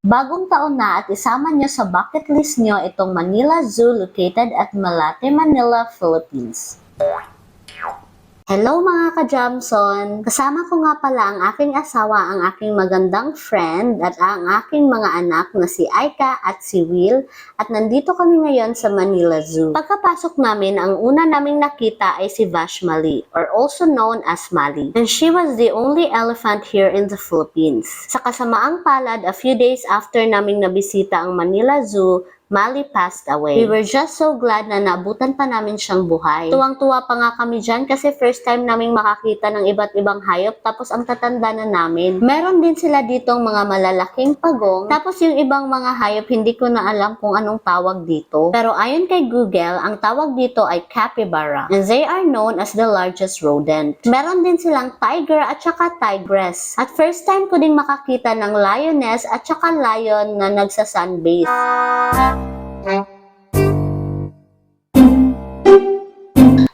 Bagong taon na at isama nyo sa bucket list nyo itong Manila Zoo located at Malate, Manila, Philippines. Hello mga ka-Jamson! Kasama ko nga pala ang aking asawa, ang aking magandang friend at ang aking mga anak na si Aika at si Will at nandito kami ngayon sa Manila Zoo. Pagkapasok namin, ang una naming nakita ay si Vash Mali or also known as Mali. And she was the only elephant here in the Philippines. Sa kasamaang palad, a few days after naming nabisita ang Manila Zoo, Mali passed away. We were just so glad na naabutan pa namin siyang buhay. Tuwang-tuwa pa nga kami dyan kasi first time naming makakita ng iba't ibang hayop tapos ang tatanda na namin. Meron din sila ditong mga malalaking pagong tapos yung ibang mga hayop hindi ko na alam kung anong tawag dito. Pero ayon kay Google, ang tawag dito ay capybara and they are known as the largest rodent. Meron din silang tiger at saka tigress. At first time ko ding makakita ng lioness at saka lion na nagsa-sunbathe.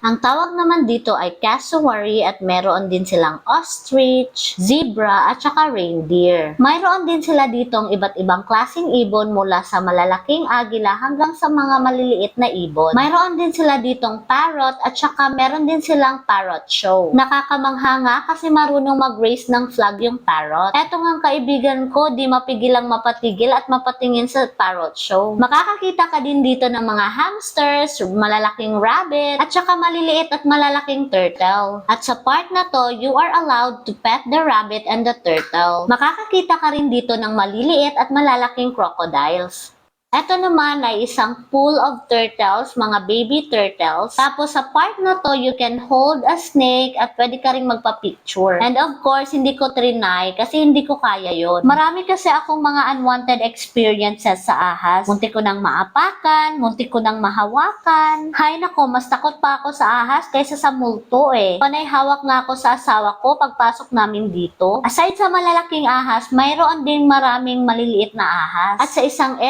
Ang tawag naman dito ay cassowary at meron din silang ostrich, zebra at saka reindeer. Mayroon din sila ditong iba't ibang klasing ibon mula sa malalaking agila hanggang sa mga maliliit na ibon. Mayroon din sila ditong parrot at saka meron din silang parrot show. Nakakamangha nga kasi marunong mag-raise ng flag yung parrot. Eto nga kaibigan ko, di mapigilang mapatigil at mapatingin sa parrot show. Makakakita ka din dito ng mga hamsters, malalaking rabbit, at saka maliliit at malalaking turtle. At sa part na to, you are allowed to pet the rabbit and the turtle. Makakakita ka rin dito ng maliliit at malalaking crocodiles. Ito naman ay isang pool of turtles, mga baby turtles. Tapos sa part na to, you can hold a snake at pwede ka rin magpa-picture. And of course, hindi ko trinay kasi hindi ko kaya yon. Marami kasi akong mga unwanted experiences sa ahas. Munti ko nang maapakan, munti ko nang mahawakan. Hay nako, mas takot pa ako sa ahas kaysa sa multo eh. Panay hawak nga ako sa asawa ko pagpasok namin dito. Aside sa malalaking ahas, mayroon din maraming maliliit na ahas. At sa isang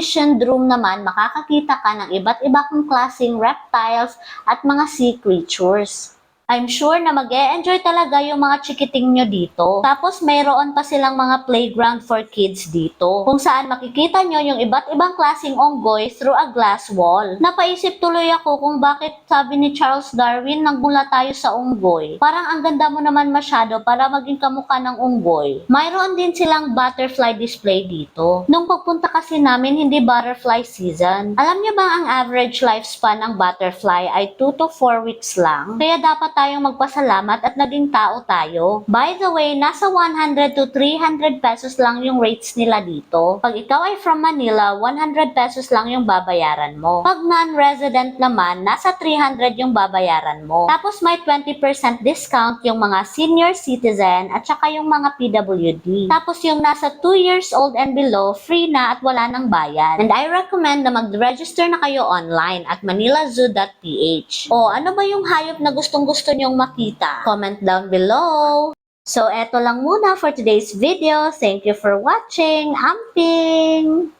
air-conditioned room naman, makakakita ka ng iba't ibang klaseng reptiles at mga sea creatures. I'm sure na mag enjoy talaga yung mga chikiting nyo dito. Tapos mayroon pa silang mga playground for kids dito. Kung saan makikita nyo yung iba't ibang klaseng onggoy through a glass wall. Napaisip tuloy ako kung bakit sabi ni Charles Darwin nagmula tayo sa onggoy. Parang ang ganda mo naman masyado para maging kamukha ng onggoy. Mayroon din silang butterfly display dito. Nung pagpunta kasi namin hindi butterfly season. Alam nyo ba ang average lifespan ng butterfly ay 2 to 4 weeks lang? Kaya dapat tayong magpasalamat at naging tao tayo. By the way, nasa 100 to 300 pesos lang yung rates nila dito. Pag ikaw ay from Manila, 100 pesos lang yung babayaran mo. Pag non-resident naman, nasa 300 yung babayaran mo. Tapos may 20% discount yung mga senior citizen at saka yung mga PWD. Tapos yung nasa 2 years old and below, free na at wala nang bayad. And I recommend na mag-register na kayo online at manilazoo.ph. O ano ba yung hayop na gustong gusto nyong makita? Comment down below. So, eto lang muna for today's video. Thank you for watching. Amping!